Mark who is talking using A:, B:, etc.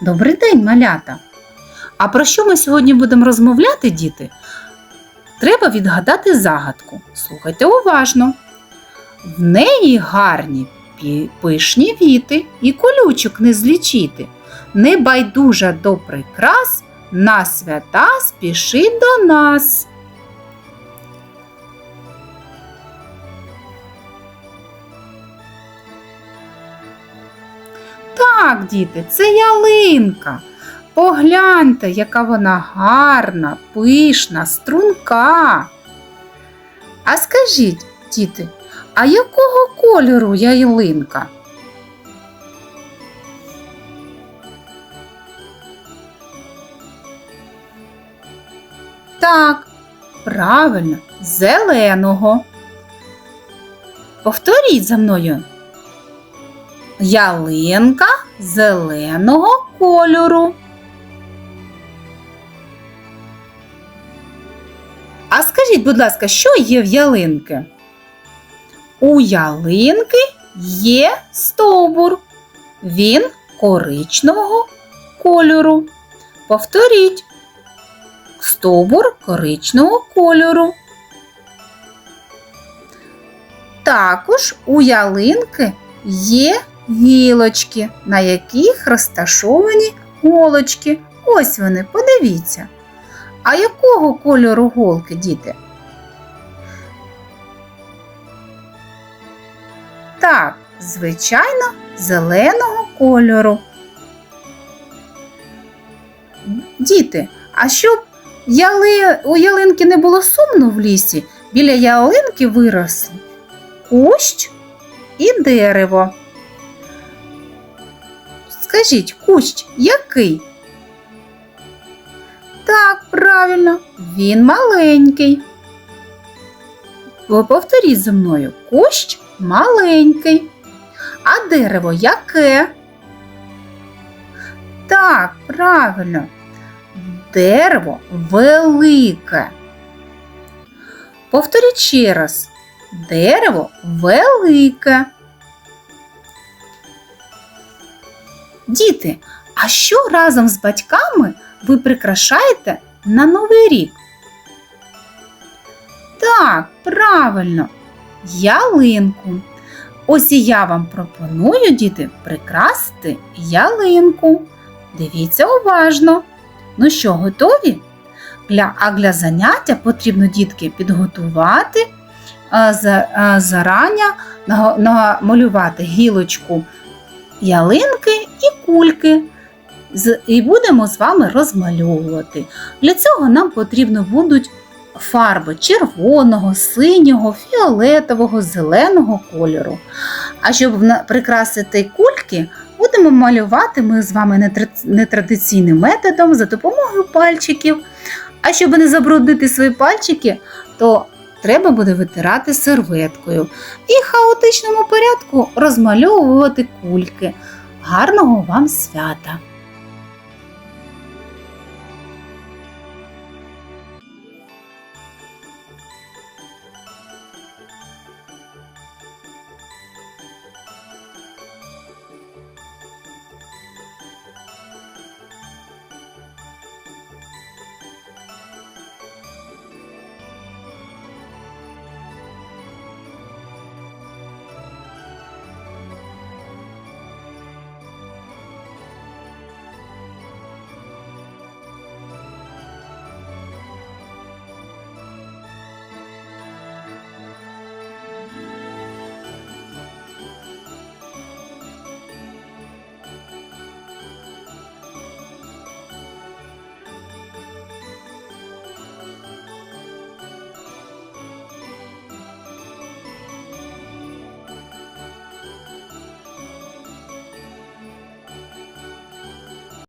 A: Добрий день, малята! А про що ми сьогодні будемо розмовляти, діти? Треба відгадати загадку. Слухайте уважно. В неї гарні пишні віти і колючок не злічити. Небайдужа до прикрас, на свята спішить до нас. Так, діти, це ялинка. Погляньте, яка вона гарна, пишна, струнка. А скажіть, діти, а якого кольору ялинка? Так, правильно, зеленого. Повторіть за мною. Ялинка зеленого кольору. А скажіть, будь ласка, що є в ялинки? У ялинки є стовбур. Він коричневого кольору. Повторіть. Стовбур коричневого кольору. Також у ялинки є гілочки, на яких розташовані голочки. Ось вони, подивіться. А якого кольору голки, діти? Так, звичайно, зеленого кольору. Діти, а щоб яли... у ялинки не було сумно в лісі, біля ялинки виросли кущ і дерево. Скажіть, кущ який? Так, правильно, він маленький. Ви повторіть за мною, кущ маленький. А дерево яке? Так, правильно. Дерево велике. Повторіть ще раз. Дерево велике. Діти, а що разом з батьками ви прикрашаєте на Новий рік? Так, правильно, ялинку. Ось і я вам пропоную, діти, прикрасити ялинку. Дивіться уважно. Ну що, готові? Для, а для заняття потрібно дітки підготувати а, за, а, зарання, наго- намалювати гілочку ялинки і кульки. І будемо з вами розмальовувати. Для цього нам потрібно будуть фарби червоного, синього, фіолетового, зеленого кольору. А щоб прикрасити кульки, будемо малювати ми з вами нетрадиційним методом за допомогою пальчиків. А щоб не забруднити свої пальчики, то треба буде витирати серветкою і хаотичному порядку розмальовувати кульки. Гарного вам свята!